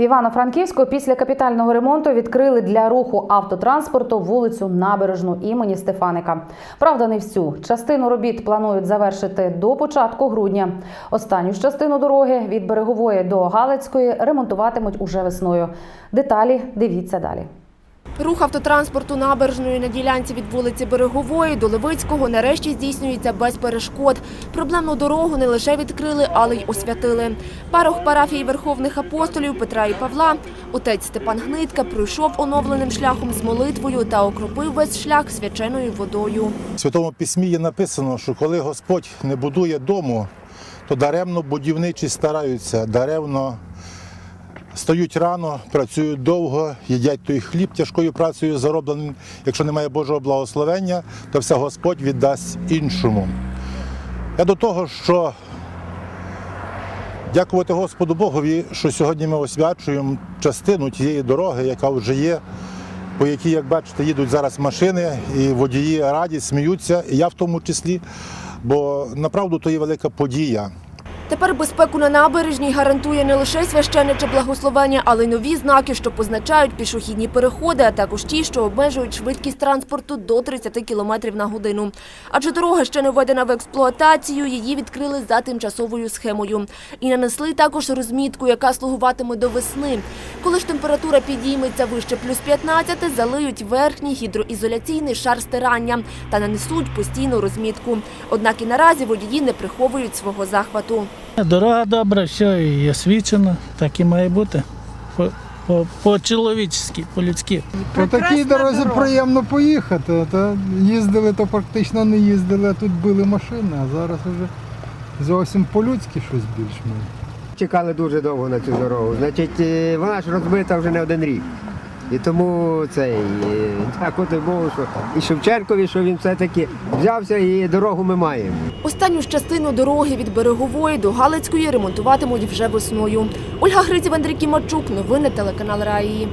В Івано-Франківську після капітального ремонту відкрили для руху автотранспорту вулицю Набережну імені Стефаника. Правда, не всю частину робіт планують завершити до початку грудня. Останню ж частину дороги від берегової до Галицької ремонтуватимуть уже весною. Деталі дивіться далі. Рух автотранспорту набережною на ділянці від вулиці Берегової до Левицького нарешті здійснюється без перешкод. Проблемну дорогу не лише відкрили, але й освятили. Парох парафії Верховних апостолів Петра і Павла, отець Степан Гнитка, пройшов оновленим шляхом з молитвою та окропив весь шлях свяченою водою. В Святому письмі є написано, що коли Господь не будує дому, то даремно будівничі стараються, даремно стають рано, працюють довго, їдять той хліб тяжкою працею заробленим. Якщо немає Божого благословення, то все Господь віддасть іншому. Я до того, що дякувати Господу Богові, що сьогодні ми освячуємо частину тієї дороги, яка вже є, по якій, як бачите, їдуть зараз машини, і водії раді, сміються, і я в тому числі, бо направду то є велика подія. Тепер безпеку на набережній гарантує не лише священниче благословення, але й нові знаки, що позначають пішохідні переходи, а також ті, що обмежують швидкість транспорту до 30 км на годину. Адже дорога ще не введена в експлуатацію, її відкрили за тимчасовою схемою. І нанесли також розмітку, яка слугуватиме до весни. Коли ж температура підійметься вище плюс 15, залиють верхній гідроізоляційний шар стирання та нанесуть постійну розмітку. Однак і наразі водії не приховують свого захвату. Дорога добра, все і освічено, так і має бути. По- по- По-чоловічськи, по-людськи. По такій дорозі приємно поїхати. Та їздили, то практично не їздили, а тут били машини, а зараз вже зовсім по-людськи щось більш-менш. Чекали дуже довго на цю дорогу. Значить, е, вона ж розбита вже не один рік. І тому цей, е, дякувати Богу, що і Шевченкові, що він все-таки взявся і дорогу ми маємо. Останню частину дороги від Берегової до Галицької ремонтуватимуть вже весною. Ольга Гриців, Андрій Кімачук. Новини телеканал Раї.